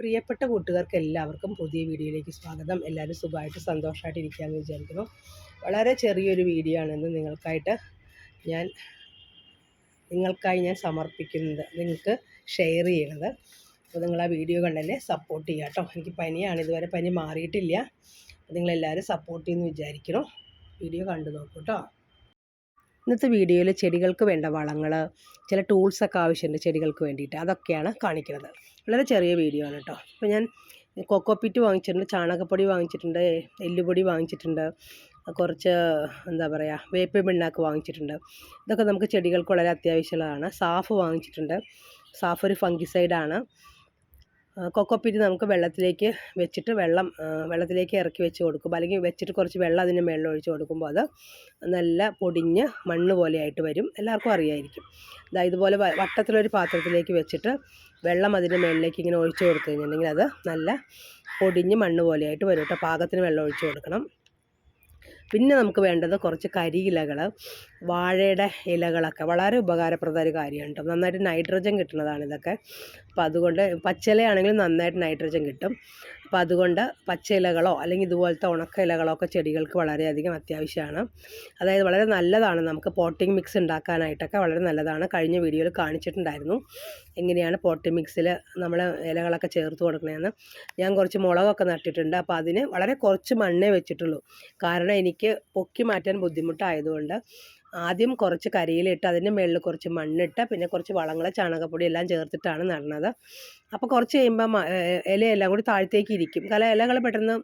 പ്രിയപ്പെട്ട കൂട്ടുകാർക്ക് എല്ലാവർക്കും പുതിയ വീഡിയോയിലേക്ക് സ്വാഗതം. എല്ലാവരും സുഖമായിട്ട് സന്തോഷമായിട്ട് ഇരിക്കാമെന്ന് വിചാരിക്കുന്നു. വളരെ ചെറിയൊരു വീഡിയോ ആണെന്ന് നിങ്ങൾക്കായിട്ട് ഞാൻ നിങ്ങൾക്കായി ഞാൻ സമർപ്പിക്കുന്നത് നിങ്ങൾക്ക് ഷെയർ ചെയ്യണത്. അപ്പോൾ നിങ്ങൾ ആ വീഡിയോ കണ്ടല്ലേ സപ്പോർട്ട് ചെയ്യുക കേട്ടോ. എനിക്ക് പനിയാണ് ഇതുവരെ പനി മാറിയിട്ടില്ല. നിങ്ങളെല്ലാവരും സപ്പോർട്ട് ചെയ്യുമെന്ന് വിചാരിക്കണം വീഡിയോ കണ്ടു നോക്കൂ കേട്ടോ. ഇന്നത്തെ വീഡിയോയിൽ ചെടികൾക്ക് വേണ്ട വളങ്ങൾ ചില ടൂൾസൊക്കെ ആവശ്യമുണ്ട് ചെടികൾക്ക് വേണ്ടിയിട്ട്. അതൊക്കെയാണ് കാണിക്കുന്നത്. വളരെ ചെറിയ വീഡിയോ ആണ് കേട്ടോ അപ്പോൾ ഞാൻ കൊക്കോപ്പിറ്റ് വാങ്ങിച്ചിട്ടുണ്ട് ചാണകപ്പൊടി വാങ്ങിച്ചിട്ടുണ്ട് എല്ലുപൊടി വാങ്ങിച്ചിട്ടുണ്ട് കുറച്ച് എന്താ പറയുക വേപ്പ് പിണ്ണാക്ക് വാങ്ങിച്ചിട്ടുണ്ട്. ഇതൊക്കെ നമുക്ക് ചെടികൾക്ക് വളരെ അത്യാവശ്യമുള്ളതാണ്. സാഫ് വാങ്ങിച്ചിട്ടുണ്ട്. സാഫ് ഒരു ഫംഗിസൈഡാണ് കൊക്കോപ്പിറ്റ് നമുക്ക് വെള്ളത്തിലേക്ക് വെച്ചിട്ട് വെള്ളം വെള്ളത്തിലേക്ക് ഇറക്കി വെച്ച് കൊടുക്കും. അല്ലെങ്കിൽ വെച്ചിട്ട് കുറച്ച് വെള്ളം അതിന്റെ മേളിൽ ഒഴിച്ച് കൊടുക്കുമ്പോൾ അത് നല്ല പൊടിഞ്ഞ് മണ്ണ് പോലെയായിട്ട് വരും. എല്ലാവർക്കും അറിയായിരിക്കും. ഇതാ ഇതുപോലെ വട്ടത്തിലൊരു പാത്രത്തിലേക്ക് വെച്ചിട്ട് വെള്ളം അതിന്റെ മേളിലേക്ക് ഇങ്ങനെ ഒഴിച്ച് കൊടുത്തു കഴിഞ്ഞിട്ടുണ്ടെങ്കിൽ അത് നല്ല പൊടിഞ്ഞ് മണ്ണ് പോലെയായിട്ട് വരും. കേട്ടോ പാകത്തിന് വെള്ളം ഒഴിച്ച് കൊടുക്കണം. പിന്നെ നമുക്ക് വേണ്ടത് കുറച്ച് കരിയിലകൾ വാഴയുടെ ഇലകളൊക്കെ. വളരെ ഉപകാരപ്രദ ഒരു കാര്യമാണ് കേട്ടോ നന്നായിട്ട് നൈട്രജൻ കിട്ടുന്നതാണ് ഇതൊക്കെ. അപ്പോൾ അതുകൊണ്ട് പച്ചിലയാണെങ്കിലും നന്നായിട്ട് നൈട്രജൻ കിട്ടും. അപ്പോൾ അതുകൊണ്ട് പച്ച ഇലകളോ അല്ലെങ്കിൽ ഇതുപോലത്തെ ഉണക്ക ഇലകളോ ഒക്കെ ചെടികൾക്ക് വളരെയധികം അത്യാവശ്യമാണ്. അതായത് വളരെ നല്ലതാണ് നമുക്ക് പോട്ടിംഗ് മിക്സ് ഉണ്ടാക്കാനായിട്ടൊക്കെ വളരെ നല്ലതാണ്. കഴിഞ്ഞ വീഡിയോയിൽ കാണിച്ചിട്ടുണ്ടായിരുന്നു എങ്ങനെയാണ് പോട്ടിംഗ് മിക്സിൽ നമ്മൾ ഇലകളൊക്കെ ചേർത്ത് കൊടുക്കണതെന്ന് ഞാൻ കുറച്ച് മുളകൊക്കെ നട്ടിട്ടുണ്ട്. അപ്പോൾ അതിന് വളരെ കുറച്ച് മണ്ണേ വെച്ചിട്ടുള്ളൂ. കാരണം എനിക്ക് പൊക്കി മാറ്റാൻ ബുദ്ധിമുട്ടായതുകൊണ്ട് ആദ്യം കുറച്ച് കരിയിലിട്ട് അതിന്റെ മുകളിൽ കുറച്ച് മണ്ണിട്ട് പിന്നെ കുറച്ച് വളങ്ങൾ ചാണകപ്പൊടി എല്ലാം ചേർത്തിട്ടാണ് നടണത് അപ്പോൾ കുറച്ച് കഴിയുമ്പോൾ ഇലയെല്ലാം കൂടി താഴത്തേക്ക് ഇരിക്കും. കല ഇലകൾ പെട്ടെന്ന്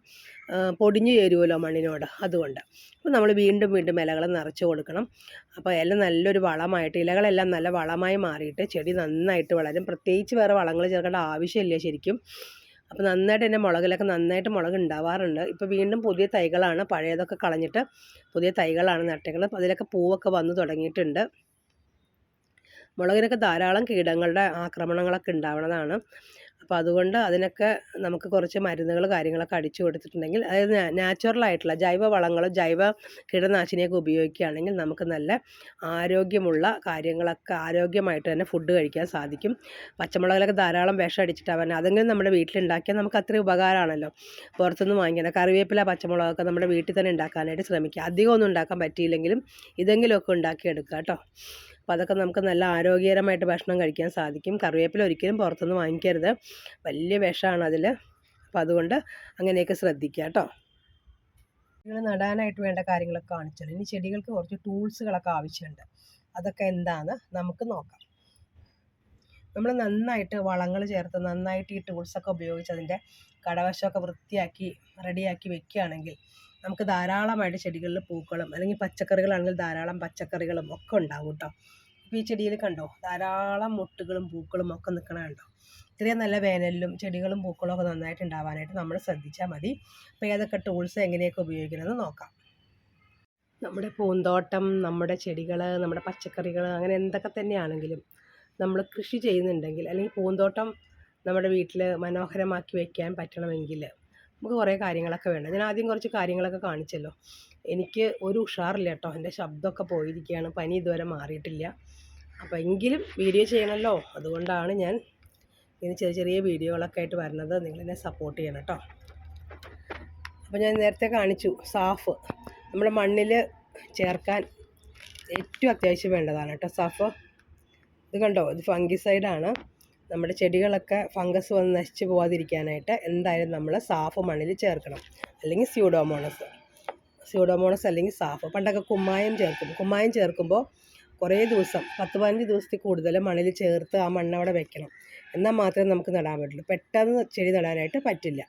പൊടിഞ്ഞു ചേരുമല്ലോ മണ്ണിനോട് അതുകൊണ്ട്. അപ്പോൾ നമ്മൾ വീണ്ടും വീണ്ടും ഇലകൾ നിറച്ച് കൊടുക്കണം. അപ്പോൾ ഇല നല്ലൊരു വളമായിട്ട് ഇലകളെല്ലാം നല്ല വളമായി മാറിയിട്ട് ചെടി നന്നായിട്ട് വളരും. പ്രത്യേകിച്ച് വേറെ വളങ്ങൾ ചേർക്കേണ്ട ആവശ്യമില്ല ശരിക്കും. അപ്പോൾ നന്നായിട്ട് എന്റെ മുളകിലൊക്കെ നന്നായിട്ട് മുളക് ഉണ്ടാവാറുണ്ട് ഇപ്പോൾ വീണ്ടും പുതിയ തൈകളാണ്. പഴയതൊക്കെ കളഞ്ഞിട്ട് പുതിയ തൈകളാണ് നട്ടേക്കുന്നത് അതിലൊക്കെ പൂവൊക്കെ വന്നു തുടങ്ങിയിട്ടുണ്ട്. മുളകിനൊക്കെ ധാരാളം കീടങ്ങളുടെ ആക്രമണങ്ങളൊക്കെ ഉണ്ടാവുന്നതാണ് അപ്പോൾ അതുകൊണ്ട് അതിനൊക്കെ നമുക്ക് കുറച്ച് മരുന്നുകൾ കാര്യങ്ങളൊക്കെ അടിച്ചു കൊടുത്തിട്ടുണ്ടെങ്കിൽ അതായത് നാച്ചുറൽ ആയിട്ടുള്ള ജൈവ വളങ്ങളും ജൈവ കീടനാശിനിയൊക്കെ ഉപയോഗിക്കുകയാണെങ്കിൽ നമുക്ക് നല്ല ആരോഗ്യമുള്ള കാര്യങ്ങളൊക്കെ ആരോഗ്യമായിട്ട് തന്നെ ഫുഡ് കഴിക്കാൻ സാധിക്കും. പച്ചമുളകിലൊക്കെ ധാരാളം വിഷം അടിച്ചിട്ടാണ് പറഞ്ഞത് അതെങ്കിലും നമ്മുടെ വീട്ടിലുണ്ടാക്കിയാൽ നമുക്ക് അത്രയും ഉപകാരമാണല്ലോ. പുറത്തുനിന്ന് വാങ്ങിക്കണം കറിവേപ്പില പച്ചമുളകൊക്കെ നമ്മുടെ വീട്ടിൽ തന്നെ ഉണ്ടാക്കാനായിട്ട് ശ്രമിക്കുക. അധികം ഒന്നും ഉണ്ടാക്കാൻ പറ്റിയില്ലെങ്കിലും ഇതെങ്കിലുമൊക്കെ ഉണ്ടാക്കിയെടുക്കുക കേട്ടോ. അപ്പോൾ അതൊക്കെ നമുക്ക് നല്ല ആരോഗ്യകരമായിട്ട് ഭക്ഷണം കഴിക്കാൻ സാധിക്കും. കറിവേപ്പില ഒരിക്കലും പുറത്തുനിന്ന് വാങ്ങിക്കരുത്. വലിയ വിഷമാണ് അതിൽ. അപ്പോൾ അതുകൊണ്ട് അങ്ങനെയൊക്കെ ശ്രദ്ധിക്കുക കേട്ടോ. ചെടികൾ നടാനായിട്ട് വേണ്ട കാര്യങ്ങളൊക്കെ കാണിച്ചല്ലോ ഇനി ചെടികൾക്ക് കുറച്ച് ടൂൾസുകളൊക്കെ ആവശ്യമുണ്ട്. അതൊക്കെ എന്താണെന്ന് നമുക്ക് നോക്കാം. നമ്മൾ നന്നായിട്ട് വളങ്ങൾ ചേർത്ത് നന്നായിട്ട് ഈ ടൂൾസൊക്കെ ഉപയോഗിച്ച് അതിന്റെ കടവശമൊക്കെ വൃത്തിയാക്കി റെഡിയാക്കി വെക്കുകയാണെങ്കിൽ നമുക്ക് ധാരാളമായിട്ട് ചെടികളിൽ പൂക്കളും അല്ലെങ്കിൽ പച്ചക്കറികളാണെങ്കിൽ ധാരാളം പച്ചക്കറികളും ഒക്കെ ഉണ്ടാവും കേട്ടോ ഇപ്പോൾ ഈ ചെടിയിൽ കണ്ടോ? ധാരാളം മുട്ടുകളും പൂക്കളും ഒക്കെ നിൽക്കണ കണ്ടോ? ഇത്രയും നല്ല വേനലിലും ചെടികളും പൂക്കളും ഒക്കെ നന്നായിട്ട് ഉണ്ടാവാനായിട്ട് നമ്മൾ ശ്രദ്ധിച്ചാൽ മതി. അപ്പോൾ ഏതൊക്കെ ടൂൾസ് എങ്ങനെയൊക്കെ ഉപയോഗിക്കണമെന്ന് നോക്കാം. നമ്മുടെ പൂന്തോട്ടം നമ്മുടെ ചെടികൾ നമ്മുടെ പച്ചക്കറികൾ അങ്ങനെ എന്തൊക്കെ തന്നെയാണെങ്കിലും നമ്മൾ കൃഷി ചെയ്യുന്നുണ്ടെങ്കിൽ അല്ലെങ്കിൽ പൂന്തോട്ടം നമ്മുടെ വീട്ടിൽ മനോഹരമാക്കി വയ്ക്കാൻ പറ്റണമെങ്കിൽ നമുക്ക് കുറേ കാര്യങ്ങളൊക്കെ വേണം ഞാൻ ആദ്യം കുറച്ച് കാര്യങ്ങളൊക്കെ കാണിച്ചല്ലോ. എനിക്ക് ഒരു ഉഷാറില്ല കേട്ടോ. എന്റെ ശബ്ദമൊക്കെ പോയിരിക്കുകയാണ്. പനി ഇതുവരെ മാറിയിട്ടില്ല. അപ്പോൾ എങ്കിലും വീഡിയോ ചെയ്യണമല്ലോ. അതുകൊണ്ടാണ് ഞാൻ ഇനി ചെറിയ ചെറിയ വീഡിയോകളൊക്കെ ആയിട്ട് വരുന്നത്. നിങ്ങളെന്നെ സപ്പോർട്ട് ചെയ്യണം കേട്ടോ. അപ്പോൾ ഞാൻ നേരത്തെ കാണിച്ചു. സാഫ്. നമ്മുടെ മണ്ണിൽ ചേർക്കാൻ ഏറ്റവും അത്യാവശ്യം വേണ്ടതാണ് കേട്ടോ സാഫ്. ഇത് കണ്ടോ? ഇത് ഫംഗിസൈഡാണ്. നമ്മുടെ ചെടികളൊക്കെ ഫംഗസ് വന്ന് നശിച്ചു പോകാതിരിക്കാനായിട്ട് എന്തായാലും നമ്മൾ സാഫ് മണ്ണിൽ ചേർക്കണം. അല്ലെങ്കിൽ സ്യൂഡോമോണസ്. സ്യൂഡോമോണസ് അല്ലെങ്കിൽ സാഫ് പണ്ടൊക്കെ കുമ്മായം ചേർക്കും. കുമ്മായം ചേർക്കുമ്പോൾ കുറേ ദിവസം പത്ത് പതിനഞ്ച് ദിവസത്തിൽ കൂടുതൽ മണ്ണിൽ ചേർത്ത് ആ മണ്ണ് അവിടെ വെക്കണം. എന്നാൽ മാത്രമേ നമുക്ക് നടാൻ പറ്റുള്ളൂ. പെട്ടെന്ന് ചെടി നടാനായിട്ട് പറ്റില്ല.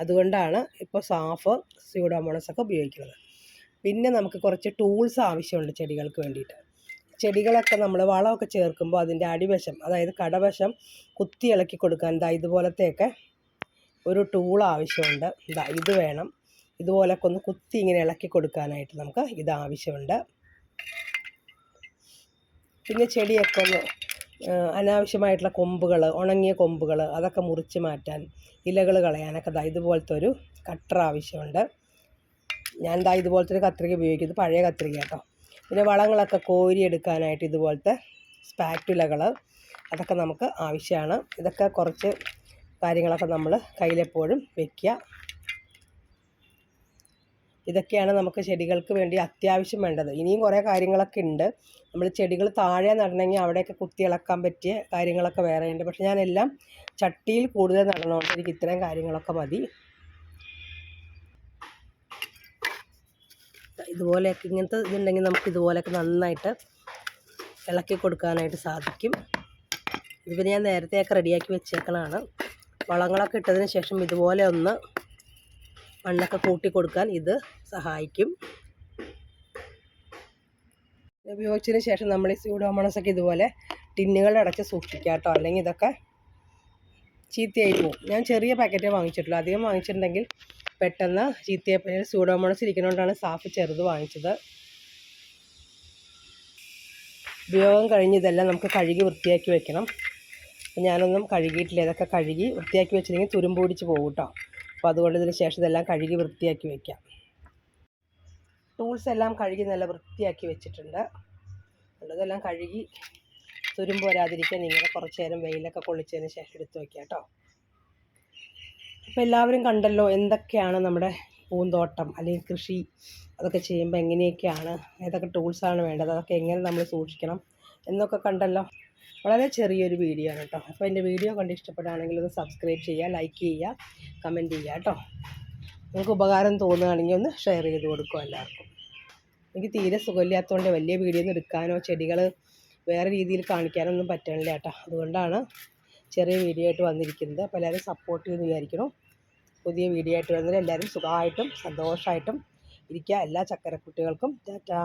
അതുകൊണ്ടാണ് ഇപ്പോൾ സാഫ് സ്യൂഡോമോണസ് ഒക്കെ ഉപയോഗിക്കുന്നത്. പിന്നെ നമുക്ക് കുറച്ച് ടൂൾസ് ആവശ്യമുണ്ട് ചെടികൾക്ക് വേണ്ടിയിട്ട്. ചെടികളൊക്കെ നമ്മൾ വളമൊക്കെ ചേർക്കുമ്പോൾ അതിന്റെ അടിവശം അതായത് കടവശം കുത്തി ഇളക്കി കൊടുക്കാൻ ഇതാ ഇതുപോലത്തെയൊക്കെ ഒരു ടൂൾ ആവശ്യമുണ്ട്. ഇതാ ഇത് വേണം. ഇതുപോലൊക്കെ ഒന്ന് കുത്തി ഇങ്ങനെ ഇളക്കി കൊടുക്കാനായിട്ട് നമുക്ക് ഇത് ആവശ്യമുണ്ട്. പിന്നെ ചെടിയൊക്കെ ഒന്ന് അനാവശ്യമായിട്ടുള്ള കൊമ്പുകൾ ഉണങ്ങിയ കൊമ്പുകൾ അതൊക്കെ മുറിച്ച് മാറ്റാൻ ഇലകൾ കളയാനൊക്കെ ഇതാ ഇതുപോലത്തെ ഒരു കട്ടർ ആവശ്യമുണ്ട്. ഞാൻ ദാ ഇതുപോലത്തെ ഒരു കത്രിക ഉപയോഗിക്കുന്നത് പഴയ കത്രിക കേട്ടോ പിന്നെ വളങ്ങളൊക്കെ കോരിയെടുക്കാനായിട്ട് ഇതുപോലത്തെ സ്പാറ്റുലകൾ അതൊക്കെ നമുക്ക് ആവശ്യമാണ്. ഇതൊക്കെ കുറച്ച് കാര്യങ്ങളൊക്കെ നമ്മൾ കയ്യിലെപ്പോഴും വയ്ക്കുക ഇതൊക്കെയാണ് നമുക്ക് ചെടികൾക്ക് വേണ്ടി അത്യാവശ്യം വേണ്ടത്. ഇനിയും കുറേ കാര്യങ്ങളൊക്കെ ഉണ്ട്. നമ്മൾ ചെടികൾ താഴെ നടണമെങ്കിൽ അവിടെയൊക്കെ കുത്തി ഇളക്കാൻ പറ്റിയ കാര്യങ്ങളൊക്കെ വേറെ ഉണ്ട് പക്ഷേ ഞാനെല്ലാം ചട്ടിയിൽ കൂടുതൽ നടണോണ്ട് എനിക്ക് ഇത്രയും കാര്യങ്ങളൊക്കെ മതി. ഇതുപോലെയൊക്കെ ഇങ്ങനത്തെ ഇതുണ്ടെങ്കിൽ നമുക്ക് ഇതുപോലെയൊക്കെ നന്നായിട്ട് ഇളക്കി കൊടുക്കാനായിട്ട് സാധിക്കും. ഇത് ഞാൻ നേരത്തെയൊക്കെ റെഡിയാക്കി വെച്ചേക്കണതാണ്. വളങ്ങളൊക്കെ ഇട്ടതിന് ശേഷം ഇതുപോലെ ഒന്ന് മണ്ണൊക്കെ കൂട്ടി കൊടുക്കാൻ ഇത് സഹായിക്കും. ഉപയോഗിച്ചതിന് ശേഷം നമ്മൾ ഈ സ്യൂഡോമണസൊക്കെ ഇതുപോലെ ടിന്നുകൾ അടച്ച് സൂക്ഷിക്കുക കേട്ടോ. അല്ലെങ്കിൽ ഇതൊക്കെ ചീത്തയായി പോകും. ഞാൻ ചെറിയ പാക്കറ്റേ വാങ്ങിച്ചിട്ടുള്ളൂ. അധികം വാങ്ങിച്ചിട്ടുണ്ടെങ്കിൽ പെട്ടെന്ന് ചീത്തയപ്പനിൽ സൂഡോമോണസ് ഇരിക്കുന്നതുകൊണ്ടാണ് സാഫ് ചെറുത് വാങ്ങിച്ചത്. ഉപയോഗം കഴിഞ്ഞ് ഇതെല്ലാം നമുക്ക് കഴുകി വൃത്തിയാക്കി വെക്കണം. ഞാനൊന്നും കഴുകിയിട്ടില്ല ഇതൊക്കെ കഴുകി വൃത്തിയാക്കി വെച്ചില്ലെങ്കിൽ തുരുമ്പ് പിടിച്ച് പോകും കേട്ടോ. അപ്പോൾ അതുകൊണ്ട് ഇതിന് ശേഷം ഇതെല്ലാം കഴുകി വൃത്തിയാക്കി വെക്കാം. ടൂൾസ് എല്ലാം കഴുകി നല്ല വൃത്തിയാക്കി വെച്ചിട്ടുണ്ട്. ഉള്ളതെല്ലാം കഴുകി തുരുമ്പ് വരാതിരിക്കാൻ ഇങ്ങനെ കുറച്ച് നേരം വെയിലൊക്കെ കൊള്ളിച്ചതിന് ശേഷം എടുത്ത് വയ്ക്കാം കേട്ടോ. അപ്പോൾ എല്ലാവരും കണ്ടല്ലോ എന്തൊക്കെയാണ് നമ്മുടെ പൂന്തോട്ടം അല്ലെങ്കിൽ കൃഷി അതൊക്കെ ചെയ്യുമ്പോൾ എങ്ങനെയൊക്കെയാണ് ഏതൊക്കെ ടൂൾസാണ് വേണ്ടത് അതൊക്കെ എങ്ങനെ നമ്മൾ സൂക്ഷിക്കണം എന്നൊക്കെ കണ്ടല്ലോ. വളരെ ചെറിയൊരു വീഡിയോ ആണ് കേട്ടോ അപ്പോൾ എന്റെ വീഡിയോ കണ്ട് ഇഷ്ടപ്പെടുകയാണെങ്കിൽ ഒന്ന് സബ്സ്ക്രൈബ് ചെയ്യുക ലൈക്ക് ചെയ്യുക കമന്റ് ചെയ്യുക കേട്ടോ നിങ്ങൾക്ക് ഉപകാരം തോന്നുകയാണെങ്കിൽ ഒന്ന് ഷെയർ ചെയ്ത് കൊടുക്കുക എല്ലാവർക്കും. എനിക്ക് തീരെ സുഖമില്ലാത്തതുകൊണ്ട് വലിയ വീഡിയോ ഒന്നും എടുക്കാനോ ചെടികൾ വേറെ രീതിയിൽ കാണിക്കാനൊന്നും പറ്റണില്ല കേട്ടോ അതുകൊണ്ടാണ് ചെറിയ വീഡിയോ ആയിട്ട് വന്നിരിക്കുന്നത്. അപ്പോൾ എല്ലാവരും സപ്പോർട്ട് ചെയ്യുമെന്ന് വിചാരിക്കണം പുതിയ വീഡിയോ ആയിട്ട് വരുന്നത് എല്ലാവരും സുഖമായിട്ടും സന്തോഷമായിട്ടും ഇരിക്കുക. എല്ലാ ചക്കരക്കുട്ടികൾക്കും ടാറ്റാ.